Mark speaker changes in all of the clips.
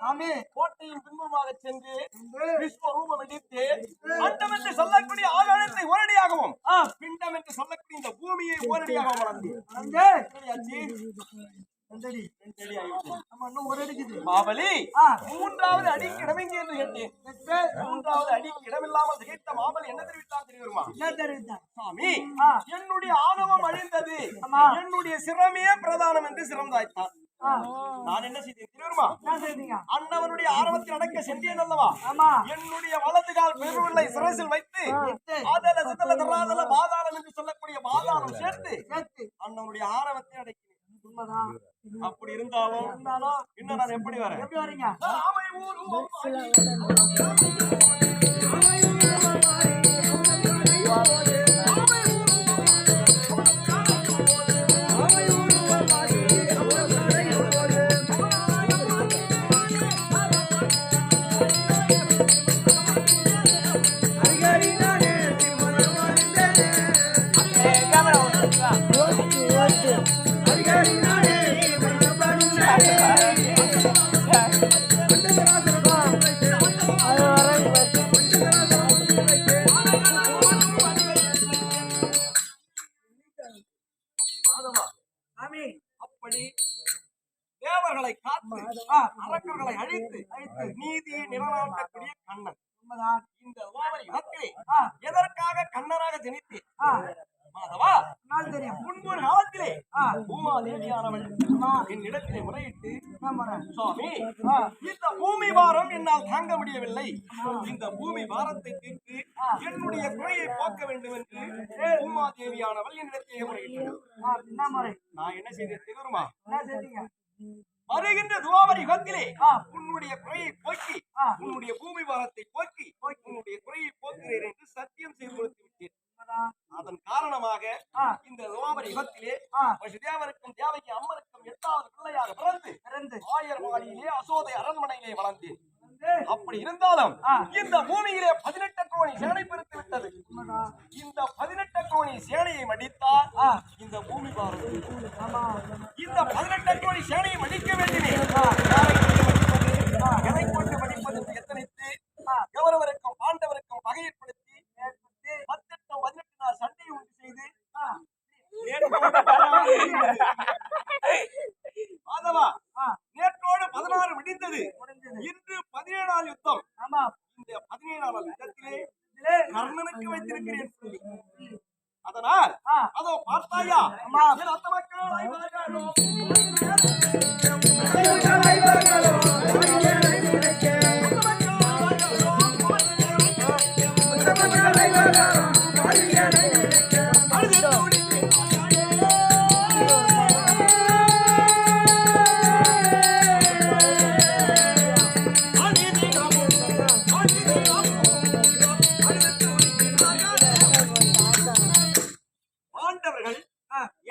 Speaker 1: சாமி
Speaker 2: கோட்டையின் பின்புறமாக சென்று
Speaker 1: என்று
Speaker 2: விஸ்வரூபம் எடுத்து அண்டம் என்று சொல்லக்கூடிய ஓரடியாகவும் பிண்டம் என்று சொல்லக்கூடிய இந்த பூமியை ஓரடியாகவும் வளர்ந்து மாபலி. மூன்றாவது அடிக்கு இடமெங்கே என்று. கேட்டேன் மூன்றாவது அடிக்கு இடமில்லாமல் திகைத்த மாபலி என்ன தெரியுமா?
Speaker 1: தெரிவித்தார்
Speaker 2: சாமி
Speaker 1: ஆ.
Speaker 2: என்னுடைய ஆணவம் அழிந்தது.
Speaker 1: ஆமா.
Speaker 2: என்னுடைய சிரமே பிரதானம் என்று சிரம் தாய்த்தான்
Speaker 1: ஆ,
Speaker 2: நான் என்ன செய்தேன்? தெரியுமா? அண்ணவனுடைய ஆரம்பத்தில் அடக்க சென்றேன் அல்லவா?
Speaker 1: ஆமா.
Speaker 2: என்னுடைய வலது கால் பெருவில்லை சிரசில் வைத்து. ஆதல சிதல தராதல பாதாளம் என்று சொல்லக்கூடிய பாதாளம் சேர்த்து
Speaker 1: சேர்த்து.
Speaker 2: அண்ணவனுடைய ஆரவத்தை அடக்கினேன்
Speaker 1: உண்மைதான்.
Speaker 2: அப்படி இருந்தாலும்
Speaker 1: இருந்தாலும்
Speaker 2: இன்னும் நான் எப்படி வரேன்?
Speaker 1: எப்படி வரீங்க?
Speaker 2: தேவர்களை காத்து அரக்கர்களை அழித்து அழித்து நீதியை நிலநாட்டக்கூடிய கண்ணன். இந்த ஓவரி யுகத்திலே
Speaker 1: ஆ,
Speaker 2: எதற்காக கண்ணனாக ஜனித்தேன்
Speaker 1: தெரியும்
Speaker 2: என்னிடத்திலே முறையிட்டு? சுவாமி இந்த பூமி பாரம் என்னால் தாங்க முடியவில்லை இந்த பூமி பாரத்தை தீர்த்து என்னுடைய குறையை போக்க வேண்டும் என்று பூமாதேவியானவள் என்னிடத்திலே முறையிட்டாள்
Speaker 1: ஆ, என்ன முறை?
Speaker 2: நான் என்ன செய்தேன் தெரியுமா
Speaker 1: என்ன செய்தீங்க?
Speaker 2: வருகின்ற துவாபர யுகத்திலே. உன்னுடைய குறையை போக்கி. உன்னுடைய பூமி பாரத்தை போக்கி உன்னுடைய குறையை போக்குகிறேன் என்று சத்தியம் செய்து கொடுத்து. அதன் காரணமாக இந்த துவாபர யுகத்திலே வசுதேவருக்கும் தேவைக்கு அம்மனுக்கும் எட்டாவது பிள்ளையாக பிறந்து
Speaker 1: பிறந்து.
Speaker 2: ஆயர் மாடியிலே அசோதை அரண்மனையிலே வளர்ந்தேன். அப்படி இருந்தாலும். இந்த பூமியிலே பதினெட்டு கோணி சேனை பெருத்து விட்டது. இந்த பதினெட்டு கோணி சேனையை மடித்தால் இந்த பூமி பாரம் மாதவா நேற்றோடு பதினாறு முடிந்தது. இன்று பதினேழாம் யுத்தம்
Speaker 1: ஆமா.
Speaker 2: இந்த பதினேழாம் யுத்தத்திலே கர்ணனுக்கு வைத்திருக்கிறேன் சொல்லி அதனால் அதோ பார்த்தாயா
Speaker 1: ஆமா.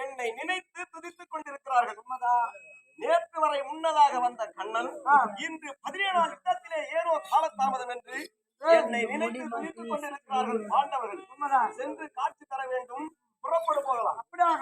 Speaker 2: என்னை நினைத்து துதித்துக் கொண்டிருக்கிறார்கள். உண்மைதான் நேற்று வரை முன்னதாக வந்த கண்ணன் இன்று பதினேழாம் யுத்தத்திலே ஏனோ காலதாமதம் என்று என்னை நினைத்து துதித்துக் கொண்டிருக்கிறார்கள் பாண்டவர்கள்.
Speaker 1: உண்மைதான்.
Speaker 2: சென்று காட்சி தர வேண்டும். புறப்படு போகலாம்.
Speaker 1: அப்படியாக.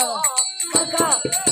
Speaker 1: 啊
Speaker 2: 啊啊